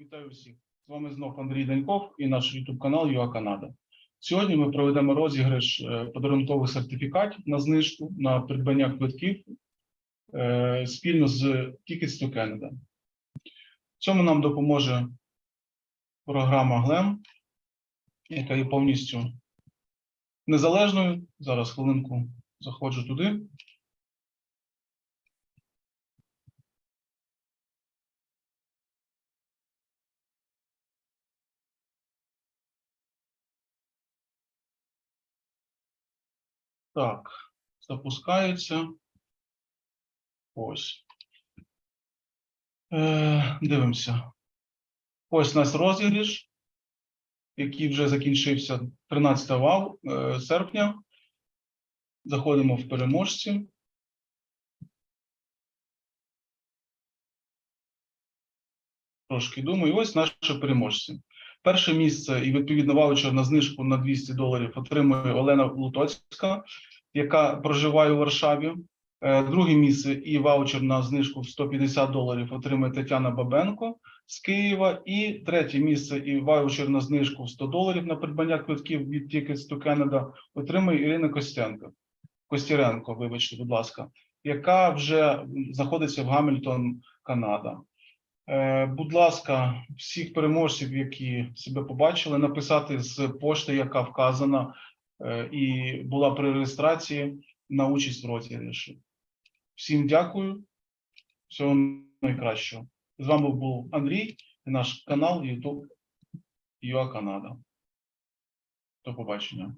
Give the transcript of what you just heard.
Вітаю всіх. З вами знов Андрій Даньков і наш YouTube канал ЮА Канада. Сьогодні ми проведемо розіграш е, подарункових сертифікатів на знижку на придбання квитків е, спільно з Tickets to Canada. Цьому нам допоможе програма GLEM, яка є повністю незалежною. Зараз хвилинку заходжу туди. Так, запускається. Ось. Е, дивимося. Ось у нас розіграш, який вже закінчився 13 ав- е, серпня. Заходимо в переможці. Трошки думаю, ось наші переможці. Перше місце і відповідно ваучер на знижку на 200 доларів отримує Олена Лутоцька, яка проживає у Варшаві. Е, Друге місце і ваучер на знижку в 150 доларів отримує Тетяна Бабенко з Києва. І третє місце і ваучер на знижку в 100 доларів на придбання квитків від Tickets to Canada отримує Ірина Костенко. Костіренко, вибачте, будь ласка, яка вже знаходиться в Гамільтон, Канада. Е, Будь ласка, всіх переможців, які себе побачили, написати з пошти, яка вказана і була при реєстрації на участь в розіграші. Всім дякую, всього найкращого. З вами був Андрій і наш канал YouTube UA Канада. До побачення.